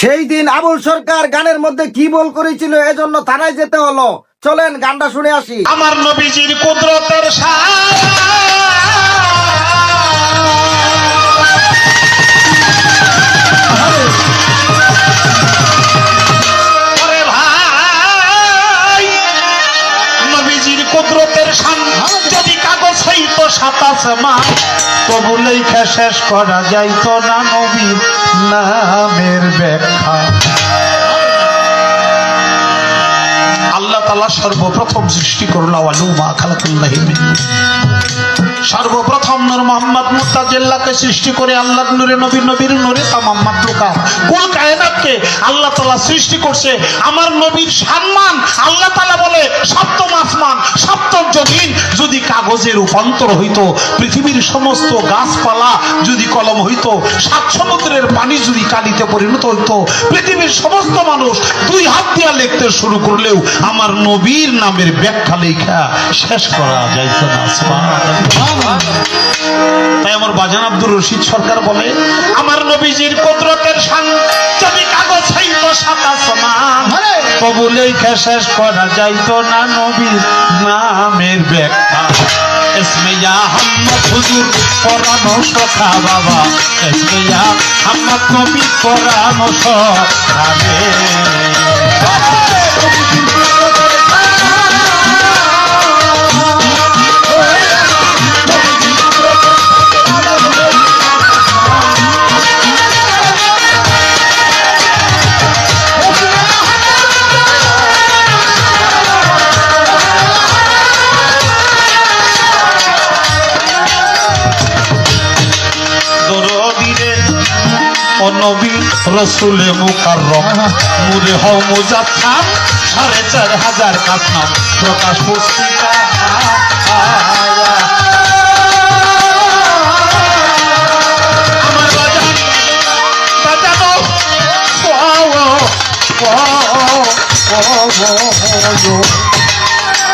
সেই দিন আবুল সরকার গানের মধ্যে কি বল করেছিল এজন্য থানায় যেতে হলো। চলেন, গানটা শুনে আসি। আমার নবীজির কুদরতের যদি কাগজ হইতো সাতাশ তবু শেষ করা যাইতো না নবীর। নামের ব্যাখ্যা। আল্লাহ তালা সর্বপ্রথম সৃষ্টি করল আলুমা খালাকুল্লাহ সর্বপ্রথম নূর মোহাম্মদ সৃষ্টি করে আল্লাহ নূরে নবী নবীর নূরে তামাম মাকলুকা কুল কায়নাতকে আল্লাহ তাআলা সৃষ্টি করছে? আমার নবীর সম্মান আল্লাহ তাআলা বলে সপ্তম আসমান। কাগজে রূপান্তর হইতো পৃথিবীর সমস্ত গাছপালা যদি কলম হইতো সাত সমুদ্রের পানি যদি কালিতে পরিণত হইতো পৃথিবীর সমস্ত মানুষ দুই হাত দিয়া লিখতে শুরু করলেও আমার নবীর নামের ব্যাখ্যা লেখা শেষ করা যাইতো না। তাই আমার বাজান আব্দুর রশিদ সরকার বলে আমার নবীজির কুদরতের শান যদি কাগজ হইতো সাতা সমান তবু লেখা শেষ করা যাইত না নবীর নামের ব্যাখ্যা। এসমিয়া হাম্মদ হুজুর পরানো সখা বাবা। এসমিয়া হাম্মদ কবি পরানো সখা। ও নবী রসুলে মুকাররম নূরে হও মুজাফফর সাড়ে চার হাজার কাসনাম প্রকাশ পুস্তিকা বাজান বাজানো ও ও ও ও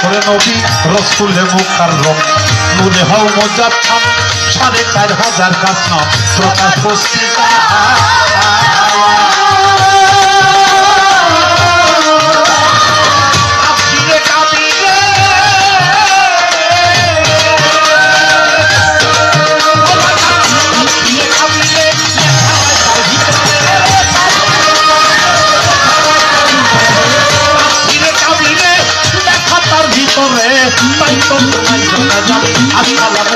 করে নবী রসুলে মুখারম মনে হও মুজাফফর সাড়ে চার হাজার কাসনাম প্রকাশ পুস্তিকা ভিতরে তাই তো তোমায় আসসালামু